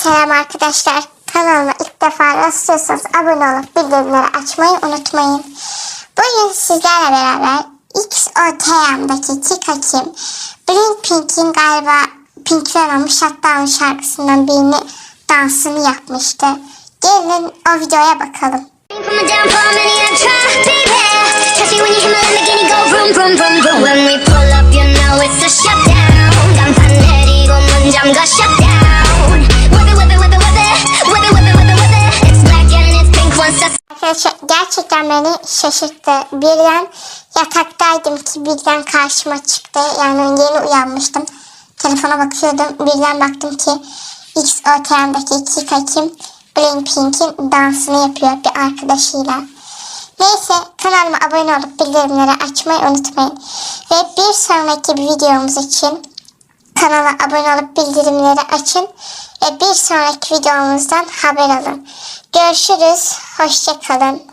Selam arkadaşlar. Kanalıma ilk defa rastlıyorsanız abone olup bildirimleri açmayı unutmayın. Bugün sizlerle beraber XOTM'daki Chica Kim, Blinkpink'in galiba Pink Venom'un Shutdown şarkısından birini dansını yapmıştı. Gelin o videoya bakalım. Coming down, plumbing, I try, baby. Trust me when you hear my Lamborghini go vroom, vroom, vroom, vroom. When we pull up, you know it's a shutdown. 간판내리 고문 잠가 shutdown. Gerçekten beni şaşırttı. Birden yataktaydım ki birden karşıma çıktı. Yani yeni uyanmıştım. Telefona bakıyordum. Birden baktım ki XOTM'daki Kika Kim Blinkpink'in dansını yapıyor bir arkadaşıyla. Neyse kanalıma abone olup bildirimleri açmayı unutmayın. Ve bir sonraki videomuz için kanala abone olup bildirimleri açın ve bir sonraki videomuzdan haber alın. Görüşürüz. Hoşçakalın.